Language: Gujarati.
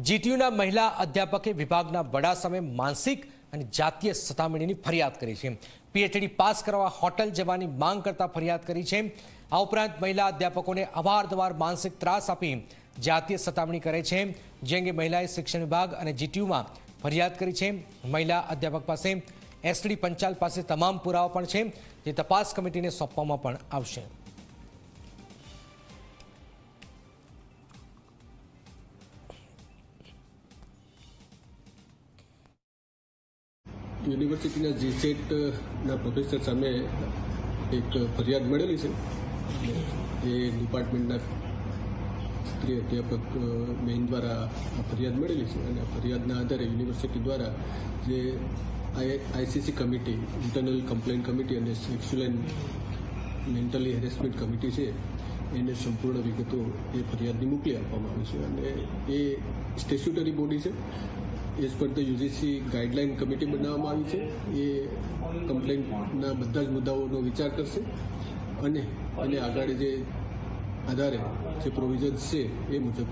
જીટીયુના મહિલા અધ્યાપકે વિભાગના વડા સામે માનસિક અને જાતીય સતામણીની ફરિયાદ કરી છે. પીએચડી પાસ કરવા હોટલ જવાની માંગ કરતા ફરિયાદ કરી છે. આ ઉપરાંત મહિલા અધ્યાપકોને અવારનવાર માનસિક ત્રાસ આપી જાતીય સતામણી કરે છે. જે અંગે મહિલાએ શિક્ષણ વિભાગ અને જીટીયુમાં ફરિયાદ કરી છે. મહિલા અધ્યાપક પાસે એસડી પંચાલ પાસે તમામ પુરાવા પણ છે. જે તપાસ કમિટીને સોંપવામાં પણ આવશે. યુનિવર્સિટીના જીસેટના પ્રોફેસર સામે એક ફરિયાદ મળેલી છે. એ ડિપાર્ટમેન્ટના સ્ત્રી અધ્યાપક મેઇન દ્વારા ફરિયાદ મળેલી છે અને ફરિયાદના આધારે યુનિવર્સિટી દ્વારા જે ICC committee, internal complaint committee અને sexual and mentally harassment committee છે, એને સંપૂર્ણ વિગતો એ ફરિયાદની મોકલી આપવામાં આવી છે. અને એ સ્ટેચ્યુટરી બોડી છે. As per the UGC guideline committee બનાવવામાં આવી છે. એ કમ્પ્લેન્ટના બધા જ મુદ્દાઓનો વિચાર કરશે. અને અને આગળ જે આધારે જે પ્રોવિઝન્સ છે એ મુજબ